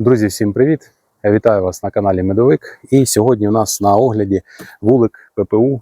Друзі, всім привіт! Вітаю вас на каналі Медовик. І сьогодні у нас на огляді вулик ППУ,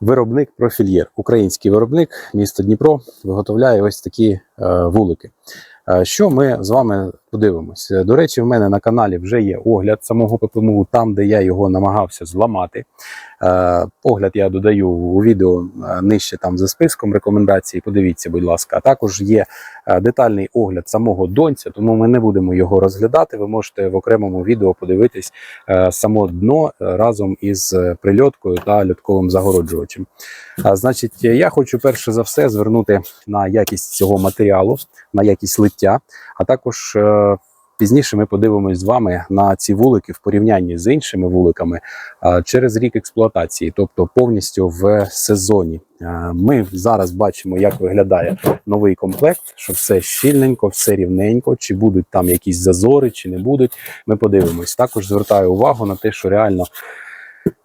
виробник профільєр. Український виробник, місто Дніпро, виготовляє ось такі е, вулики. Е, Що ми з вами подивимось? До речі, в мене на каналі вже є огляд самого ППМУ, там, де я його намагався зламати. Е, Огляд я додаю у відео е, нижче там за списком рекомендацій. Подивіться, будь ласка. А також є е, детальний огляд самого донця, тому ми не будемо його розглядати. Ви можете в окремому відео подивитись е, само дно разом із прильоткою та льотковим загороджувачем. А, Значить, я хочу перше за все звернути на якість цього матеріалу, на якість лиття, а також. Пізніше ми подивимось з вами на ці вулики в порівнянні з іншими вуликами через рік експлуатації, тобто повністю в сезоні. Ми зараз бачимо, як виглядає новий комплект, що все щільненько, все рівненько, чи будуть там якісь зазори, чи не будуть. Ми подивимось. Також звертаю увагу на те, що реально.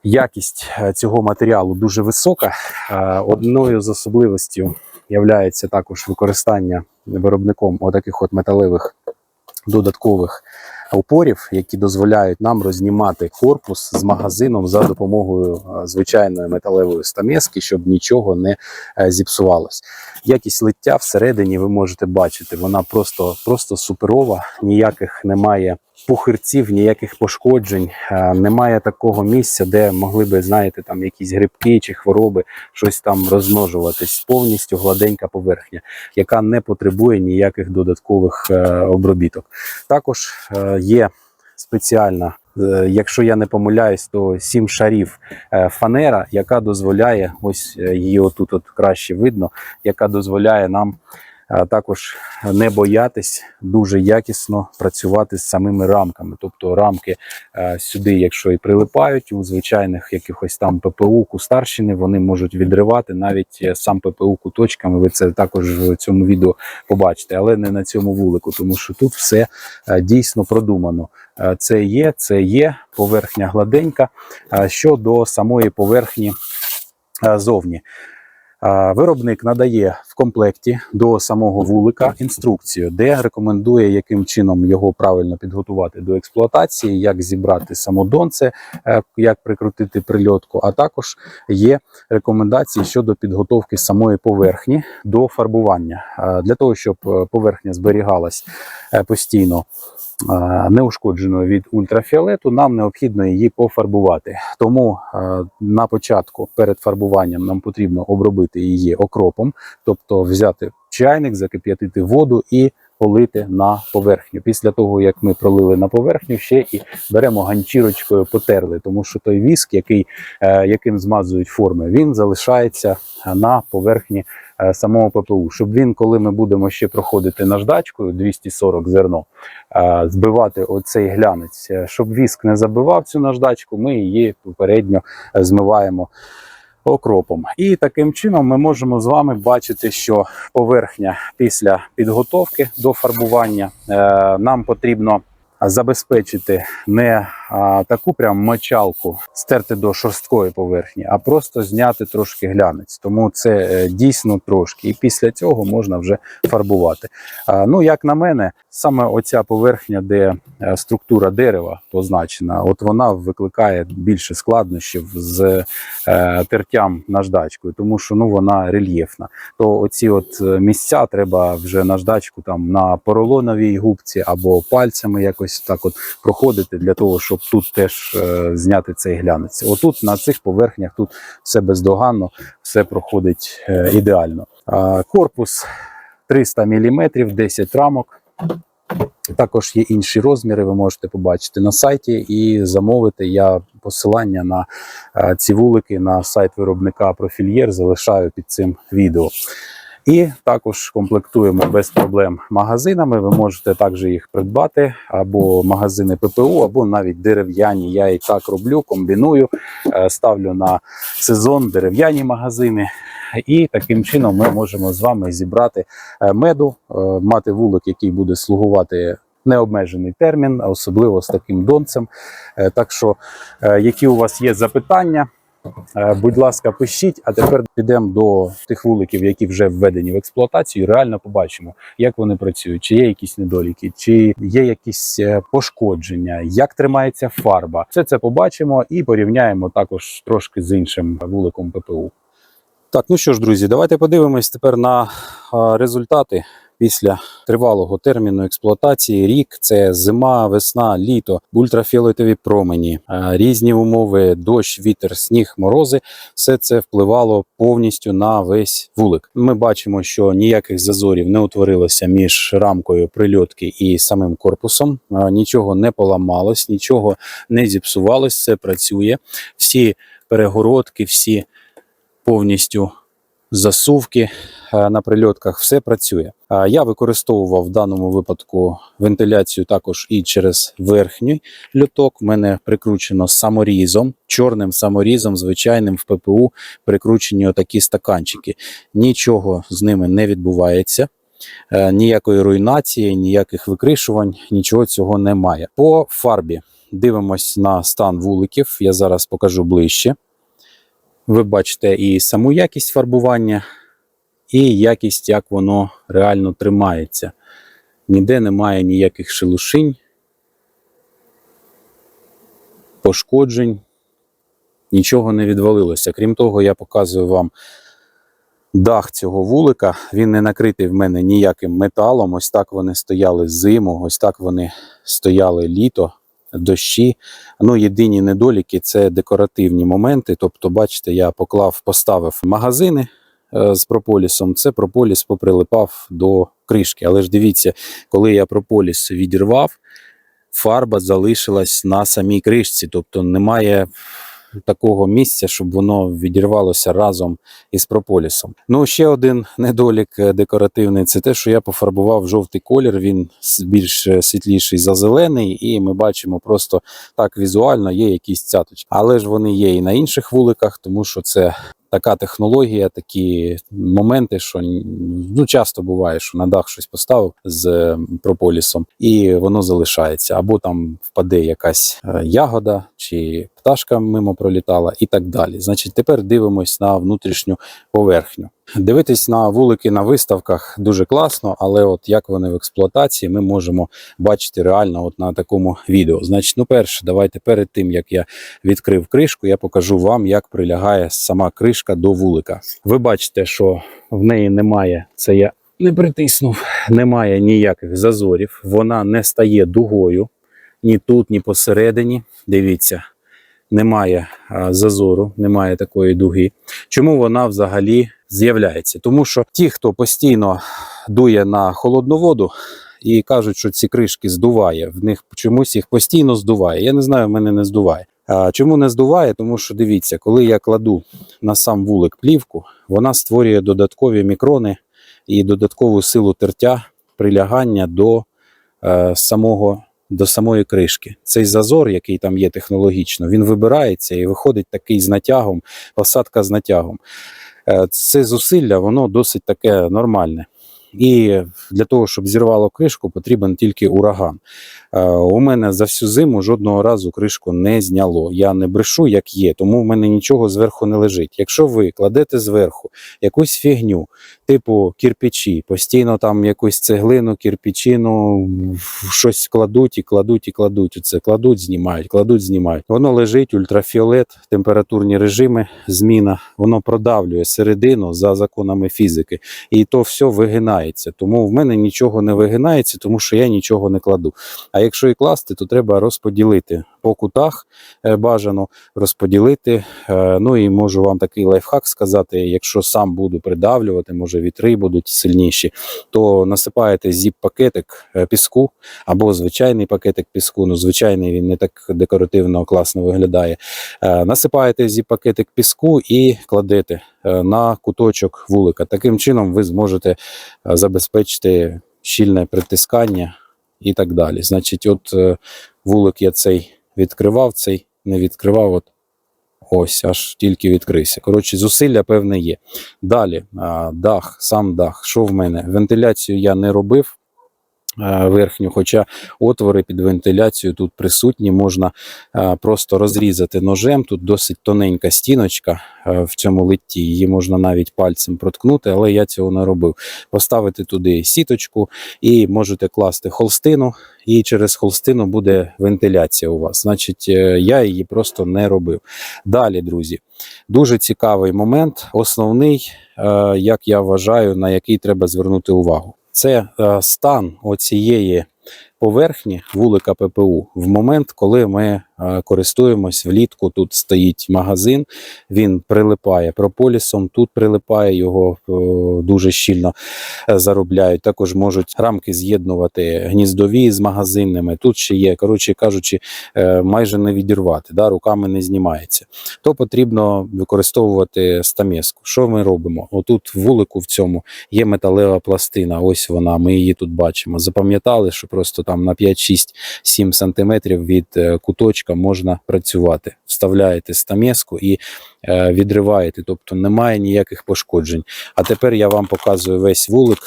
Якість е, цього матеріалу дуже висока. Одною з особливостей є також використання виробником отаких от металевих додаткових опорів, які дозволяють нам рознімати корпус з магазином за допомогою е, звичайної металевої стамески, щоб нічого не е, зіпсувалось. Якість лиття всередині ви можете бачити, вона просто, просто суперова, ніяких немає. Пухирців, ніяких пошкоджень, е, немає такого місця, де могли би, знаєте, там якісь грибки чи хвороби, щось там розмножуватись. Повністю гладенька поверхня, яка не потребує ніяких додаткових е, обробіток. Також е, є спеціальна, якщо я не помиляюсь, то сім шарів фанера, яка дозволяє, ось її отут от краще видно, яка дозволяє нам також не боятись дуже якісно працювати з самими рамками. Тобто рамки е, сюди, якщо і прилипають у звичайних якихось там ППУ кустарщини, вони можуть відривати навіть е, сам ППУ куточками. Ви це також в цьому відео побачите, але не на цьому вулику, тому що тут все е, дійсно продумано. Це є, це є поверхня гладенька. Щодо самої поверхні зовні. Виробник надає в комплекті до самого вулика інструкцію, де рекомендує, яким чином його правильно підготувати до експлуатації, як зібрати самодонце, е, як прикрутити прильотку. А також є рекомендації щодо підготовки самої поверхні до фарбування для того, щоб е, поверхня зберігалась е, постійно. Неушкодженою від ультрафіолету, нам необхідно її пофарбувати. Тому на початку перед фарбуванням нам потрібно обробити її окропом, тобто взяти чайник, закип'ятити воду і полити на поверхню. Після того, як ми пролили на поверхню, ще і беремо ганчірочкою, потерли, тому що той віск, який, е, яким змазують форми, він залишається на поверхні е, самого ППУ. Щоб він, коли ми будемо ще проходити наждачкою 240 зерно, е, збивати оцей глянець, щоб віск не забивав цю наждачку, ми її попередньо змиваємо окропом. І таким чином ми можемо з вами бачити, що поверхня після підготовки до фарбування е, нам потрібно забезпечити не таку прям мочалку, стерти до шорсткої поверхні, а просто зняти трошки глянець. Тому це е, дійсно трошки. І після цього можна вже фарбувати. Ну, як на мене, саме оця поверхня, де е, структура дерева позначена, от вона викликає більше складнощів з е, тертям наждачкою, тому що ну вона рельєфна. То оці от місця треба вже наждачку там на поролоновій губці або пальцями якось так от проходити для того, щоб тут теж е, зняти цей глянець. Отут на цих поверхнях тут все бездоганно, все проходить е, ідеально. Корпус 300 мм, 10 рамок. Також є інші розміри, ви можете побачити на сайті і замовити. Я посилання на е, ці вулики на сайт виробника Профільєр залишаю під цим відео. І також комплектуємо без проблем магазинами. Ви можете також їх придбати, або магазини ППУ, або навіть дерев'яні. Я і так роблю, комбіную, е, ставлю на сезон дерев'яні магазини. І таким чином ми можемо з вами зібрати е, меду, е, мати вулик, який буде слугувати. Необмежений термін, особливо з таким донцем. Так що, які у вас є запитання, Будь ласка, пишіть, а тепер підемо до тих вуликів, які вже введені в експлуатацію, і реально побачимо, як вони працюють, чи є якісь недоліки, чи є якісь е, пошкодження, як тримається фарба. Все це побачимо і порівняємо також трошки з іншим вуликом ППУ. Так, ну що ж, друзі, давайте подивимось тепер на результати після тривалого терміну експлуатації. Рік це зима, весна, літо, ультрафіолетові промені, різні умови, дощ, вітер, сніг, морози. Все це впливало повністю на весь вулик. Ми бачимо, що ніяких зазорів не утворилося між рамкою прильотки і самим корпусом. Нічого не поламалось, нічого не зіпсувалось, все працює. Всі перегородки, всі повністю засувки е, на прильотках, все працює. А Я використовував в даному випадку вентиляцію також і через верхній люток. У мене прикручено саморізом, чорним саморізом, звичайним в ППУ прикручені отакі стаканчики. Нічого з ними не відбувається. Е, Ніякої руйнації, ніяких викришувань, нічого цього немає. По фарбі дивимось на стан вуликів. Я зараз покажу ближче. Ви бачите і саму якість фарбування, і якість, як воно реально тримається. Ніде немає ніяких шелушинь, пошкоджень, нічого не відвалилося. Крім того, я показую вам дах цього вулика. Він не накритий в мене ніяким металом. Ось так вони стояли зиму, ось так вони стояли літо, дощі. Ну, єдині недоліки це декоративні моменти. Тобто, бачите, я поклав, поставив магазини е, з прополісом. Це прополіс поприлипав до кришки. Але ж дивіться, коли я прополіс відірвав, фарба залишилась на самій кришці. Тобто немає такого місця, щоб воно відірвалося разом із прополісом. Ну, ще один недолік е, декоративний це те, що я пофарбував жовтий колір. Він більш е, світліший за зелений, і ми бачимо просто так візуально є якісь цяточки. Але ж вони є і на інших вуликах, тому що це. Така технологія, такі моменти, що ну, часто буває, що на дах щось поставив з е, прополісом, і воно залишається. Або там впаде якась ягода, чи пташка мимо пролітала, і так далі. Значить, тепер дивимось на внутрішню поверхню. Дивитись на вулики на виставках дуже класно, але от як вони в експлуатації, ми можемо бачити реально от на такому відео. Значить, ну перше, давайте перед тим як я відкрив кришку, я покажу вам, як прилягає сама кришка до вулика. Ви бачите, що в неї немає це я не притиснув, немає ніяких зазорів, вона не стає дугою ні тут, ні посередині. Дивіться, немає зазору, немає такої дуги. Чому вона взагалі з'являється? Тому що ті, хто постійно дує на холодну воду. І кажуть, що ці кришки здуває. В них чомусь їх постійно здуває. Я не знаю, в мене не здуває. А чому не здуває? Тому що дивіться, коли я кладу на сам вулик плівку, вона створює додаткові мікрони і додаткову силу тертя прилягання до е, самого до самої кришки. Цей зазор, який там є технологічно, він вибирається і виходить такий з натягом, посадка з натягом. Е, Це зусилля, воно досить таке нормальне. І для того, щоб зірвало кришку, потрібен тільки ураган. Е, У мене за всю зиму жодного разу кришку не зняло. Я не брешу, як є, тому в мене нічого зверху не лежить. Якщо ви кладете зверху якусь фігню, типу кірпічі, постійно там якусь цеглину, кірпічину, щось кладуть і кладуть і кладуть. Оце кладуть, знімають, кладуть, знімають. Воно лежить, ультрафіолет, температурні режими, зміна, воно продавлює середину за законами фізики, і то все вигинається. Тому в мене нічого не вигинається, тому що я нічого не кладу. А якщо і класти, то треба розподілити по кутах е, бажано розподілити. Е, Ну і можу вам такий лайфхак сказати: якщо сам буду придавлювати, може вітри будуть сильніші, то насипаєте зіп-пакетик е, піску або звичайний пакетик піску. Ну, звичайний він не так декоративно класно виглядає. Насипаєте зіп-пакетик піску і кладете на куточок вулика. Таким чином ви зможете забезпечити щільне притискання і так далі. Значить, от е, вулик я цей відкривав, цей не відкривав. От ось аж тільки відкрився. Коротше, зусилля певне є. Далі, дах, сам дах. Що в мене? Вентиляцію я не робив. Е, верхню, хоча отвори під вентиляцію тут присутні, можна е, просто розрізати ножем. Тут досить тоненька стіночка е, в цьому литті, її можна навіть пальцем проткнути, але я цього не робив. Поставити туди сіточку і можете класти холстину, і через холстину буде вентиляція у вас. Значить, я її просто не робив. Далі, друзі, дуже цікавий момент, основний, як я вважаю, на який треба звернути увагу. Це е, стан оцієї поверхні вулика ППУ в момент, коли ми е, користуємось влітку. Тут стоїть магазин, він прилипає прополісом, тут прилипає його е, дуже щільно е, заробляють. Також можуть рамки з'єднувати гніздові з магазинними. Тут ще є, коротше кажучи, майже не відірвати, да, руками не знімається. То потрібно використовувати стамеску. Що ми робимо? Отут в вулику в цьому є металева пластина. Ось вона. Ми її тут бачимо. Запам'ятали, що просто там на 5, 6, 7 сантиметрів від е, куточка можна працювати. Вставляєте стамеску і е, відриваєте, тобто немає ніяких пошкоджень. А тепер я вам показую весь вулик.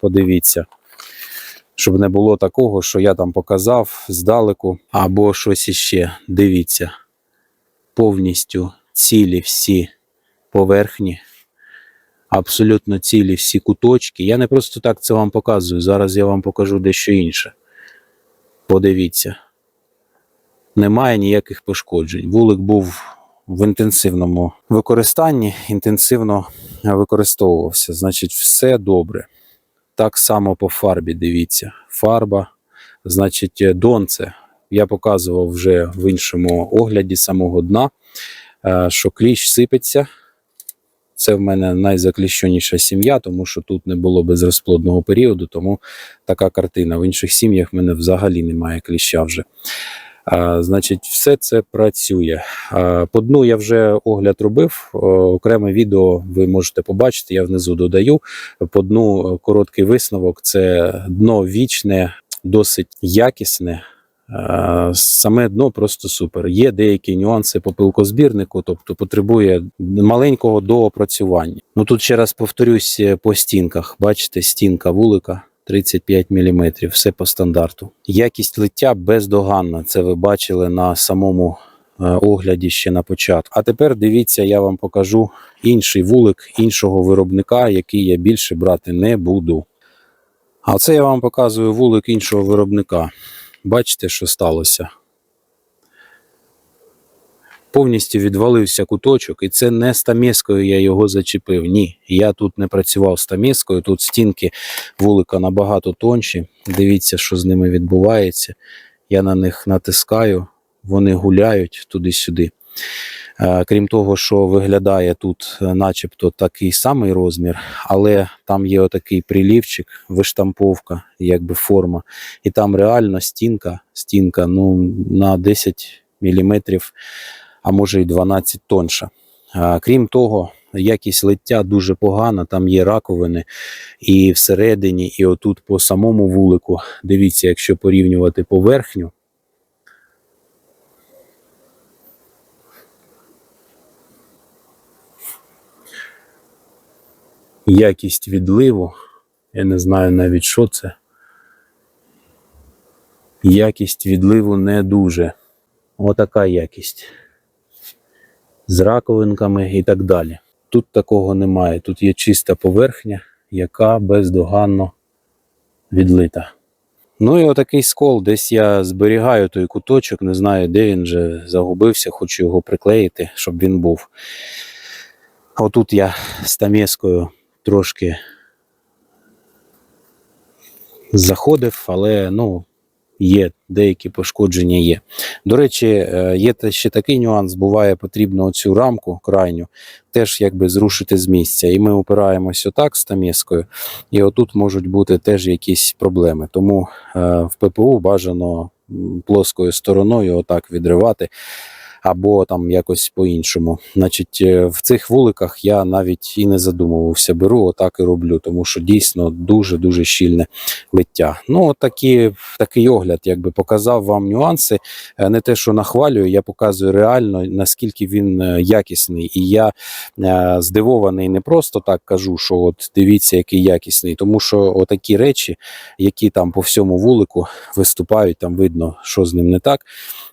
Подивіться. Щоб не було такого, що я там показав здалеку, або щось іще. Дивіться, повністю цілі всі поверхні, абсолютно цілі всі куточки. Я не просто так це вам показую. Зараз я вам покажу дещо інше. Подивіться. Немає ніяких пошкоджень. Вулик був в інтенсивному використанні, інтенсивно використовувався. Значить, все добре. Так само по фарбі, дивіться. Фарба, значить, донце. Я показував вже в іншому огляді самого дна, е, що кліщ сипеться. Це в мене найзакліщеніша сім'я, тому що тут не було безрозплодного періоду, тому така картина. В інших сім'ях в мене взагалі немає кліща вже. А, значить, все це працює. А, по дну я вже огляд робив. Окреме відео ви можете побачити, я внизу додаю. По дну е, короткий висновок: це дно вічне, досить якісне. Е, Саме дно просто супер. Є деякі нюанси по пилкозбірнику, тобто потребує маленького доопрацювання. Ну тут ще раз повторюсь е, по стінках. Бачите, стінка вулика 35 мм, все по стандарту. Якість лиття бездоганна. Це ви бачили на самому е, огляді ще на початку. А тепер дивіться, я вам покажу інший вулик іншого виробника, який я більше брати не буду. А це я вам показую вулик іншого виробника. Бачите, що сталося? Повністю відвалився куточок, і це не стамескою я його зачепив. Ні, я тут не працював стамескою, тут стінки вулика набагато тонші. Дивіться, що з ними відбувається. Я на них натискаю, вони гуляють туди-сюди. Е, Крім того, що виглядає тут, е, начебто, такий самий розмір, але там є отакий прилівчик, виштамповка, якби форма, і там реально стінка, стінка ну, на 10 мм, а може й 12 тонша. Е, Крім того, якість лиття дуже погана, там є раковини і всередині, і отут по самому вулику. Дивіться, якщо порівнювати поверхню. Якість відливу. Я не знаю навіть, що це. Якість відливу не дуже. Отака якість. З раковинками і так далі. Тут такого немає. Тут є чиста поверхня, яка бездоганно відлита. Ну і отакий скол. Десь я зберігаю той куточок, не знаю, де він вже загубився, хочу його приклеїти, щоб він був. Отут я стамескою трошки заходив, але ну, є деякі пошкодження є. До речі, е, є ще такий нюанс, буває потрібно цю рамку крайню теж якби зрушити з місця. І ми опираємось отак з тамескою, і отут можуть бути теж якісь проблеми. Тому е, в ППУ бажано плоскою стороною отак відривати. Або там якось по-іншому. Значить, е, в цих вуликах я навіть і не задумувався, беру, отак і роблю, тому що дійсно дуже дуже щільне лиття. Ну, такі, такий огляд, якби показав вам нюанси. Е, Не те, що нахвалюю, я показую реально наскільки він е, якісний. І я здивований не просто так кажу, що от дивіться, який якісний, тому що отакі речі, які там по всьому вулику виступають, там видно, що з ним не так.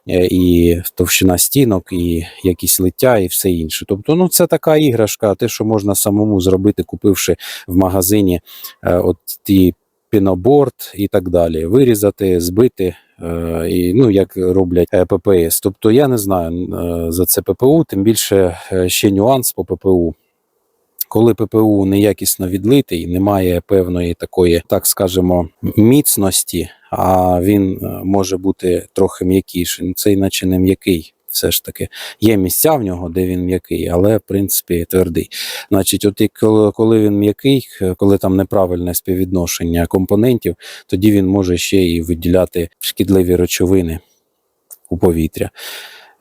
І товщина стінок, і якісь лиття, і все інше. Тобто, ну це така іграшка, те, що можна самому зробити, купивши в магазині е, от ті піноборд і так далі. Вирізати, збити. е, І, ну, як роблять е, ППС. Тобто я не знаю е, за це ППУ, тим більше ще нюанс по ППУ. Коли ППУ неякісно відлитий, немає певної такої, так скажемо, міцності, а він може бути трохи м'якіший. Ну, Це іначе не м'який. Все ж таки є місця в нього, де він м'який, але в принципі твердий. Значить, от і коли, він м'який, е, коли там неправильне співвідношення компонентів, тоді він може ще і виділяти шкідливі речовини у повітря,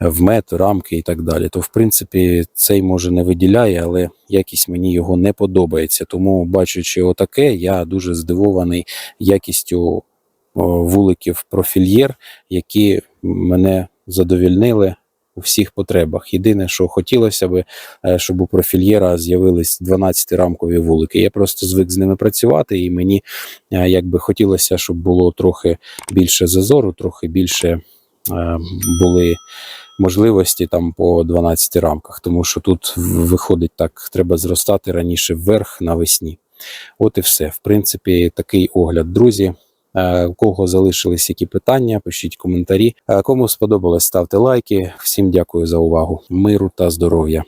в мед, рамки і так далі. То, в принципі, цей може не виділяє, але якість мені його не подобається. Тому, бачучи отаке, я дуже здивований якістю вуликів профільєр, які мене задовільнили у всіх потребах. Єдине, що хотілося би, е, щоб у профільєра з'явились 12-рамкові вулики. Я просто звик з ними працювати, і мені е, якби хотілося, щоб було трохи більше зазору, трохи більше е, були можливості там по 12 рамках, тому що тут виходить так, треба зростати раніше вверх навесні. От і все. В принципі, такий огляд, друзі. Е, У кого залишились які питання, пишіть коментарі. Е, Кому сподобалось, ставте лайки. Всім дякую за увагу. Миру та здоров'я.